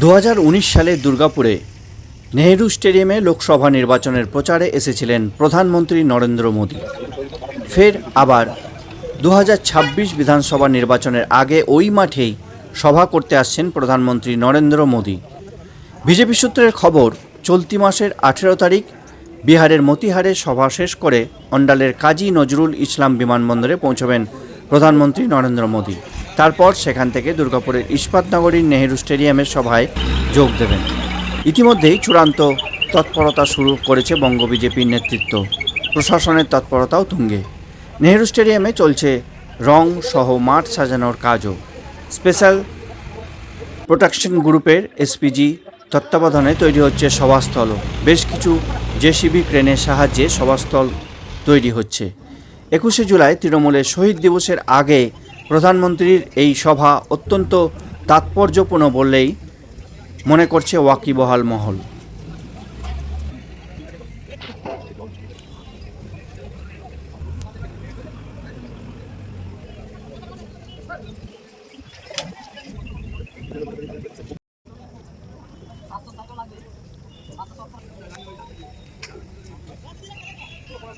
দু হাজার উনিশ সালে দুর্গাপুরে নেহেরু স্টেডিয়ামে লোকসভা নির্বাচনের প্রচারে এসেছিলেন প্রধানমন্ত্রী নরেন্দ্র মোদী। ফের আবার দু হাজার ছাব্বিশ বিধানসভা নির্বাচনের আগে ওই মাঠেই সভা করতে আসছেন প্রধানমন্ত্রী নরেন্দ্র মোদী। বিজেপি সূত্রের খবর, চলতি মাসের আঠেরো তারিখ বিহারের মতিহারে সভা শেষ করে অন্ডালের কাজী নজরুল ইসলাম বিমানবন্দরে পৌঁছবেন প্রধানমন্ত্রী নরেন্দ্র মোদী। তারপর সেখান থেকে দুর্গাপুরের ইস্পাতনগরীর নেহেরু স্টেডিয়ামের সভায় যোগ দেবেন। ইতিমধ্যেই চূড়ান্ত তৎপরতা শুরু করেছে বঙ্গ বিজেপির নেতৃত্ব। প্রশাসনের তৎপরতাও তুঙ্গে। নেহেরু স্টেডিয়ামে চলছে রং সহ মাঠ সাজানোর কাজও। স্পেশাল প্রোটেকশন গ্রুপের এসপিজি তত্ত্বাবধানে তৈরি হচ্ছে সভাস্থল। বেশ কিছু জেসিবি ক্রেনের সাহায্যে সভাস্থল তৈরি হচ্ছে। একুশে জুলাই তৃণমূলের শহীদ দিবসের আগে প্রধানমন্ত্রীর এই সভা অত্যন্ত তাৎপর্যপূর্ণ বললেই মনে করছে ওয়াকিবহাল মহল।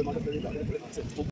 মাঠে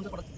ಮುಂದೆ ಕೊಡುತ್ತೆ